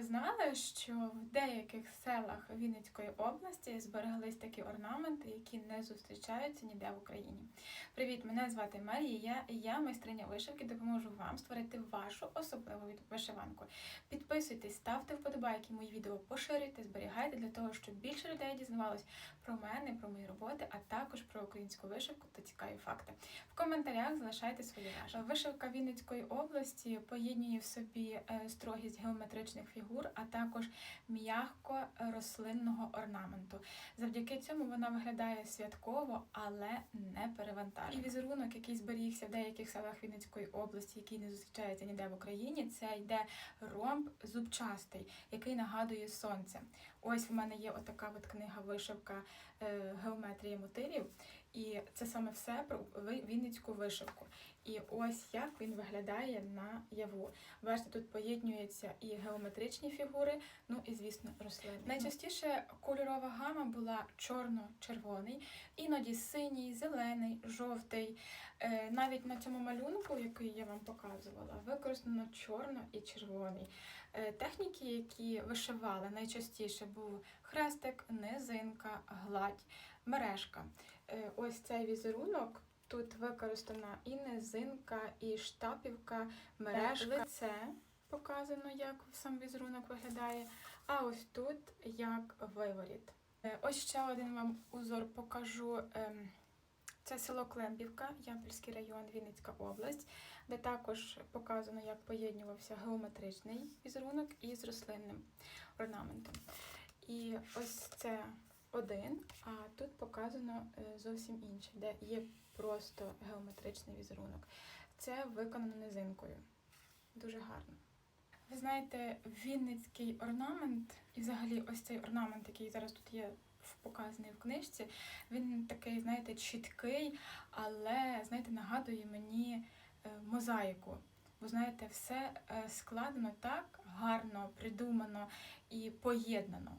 ви знали, що в деяких селах Вінницької області збереглись такі орнаменти, які не зустрічаються ніде в Україні? Привіт, мене звати Марія, і я майстриня вишивки, допоможу вам створити вашу особливу вишиванку. Підписуйтесь, ставте вподобайки, мої відео поширюйте, зберігайте для того, щоб більше людей дізнавалось про мене, про мої роботи, а також про українську вишивку та цікаві факти. В коментарях залишайте свої враження. Вишивка Вінницької області поєднує в собі е, строгість геометричних фігур, а також м'яко рослинного орнаменту. Завдяки цьому вона виглядає святково, але не перевантажено. І візерунок, який зберігся в деяких селах Вінницької області, який не зустрічається ніде в Україні, це йде ромб зубчастий, який нагадує сонце. Ось в мене є отака от книга вишивка е, геометрії мотивів. Це саме все про вінницьку вишивку. І ось як він виглядає на яву. Бачите, тут поєднуються і геометричні фігури, ну і звісно, рослини. Найчастіше кольорова гама була чорно-червоний, іноді синій, зелений, жовтий. Е, Навіть на цьому малюнку, який я вам показувала, використано чорно і червоний. Е, Техніки, які вишивали найчастіше, був хрестик, низинка, гладь, мережка. Е, Ось цей візерунок. Тут використана і низинка, і штапівка, мережка. Лице показано, як сам візерунок виглядає. А ось тут як виворіт. Е, Ось ще один вам узор покажу. Це село Клембівка, Ямпільський район, Вінницька область, де також показано, як поєднувався геометричний візерунок із рослинним орнаментом. І ось це один, а тут показано е, зовсім інше, де є просто геометричний візерунок. Це виконано низинкою. Дуже гарно. Ви знаєте, Вінницький орнамент, і взагалі ось цей орнамент, який зараз тут є показаний в книжці, він такий, знаєте, чіткий, але, знаєте, нагадує мені е, мозаїку. Бо знаєте, все е, складено так гарно, придумано і поєднано.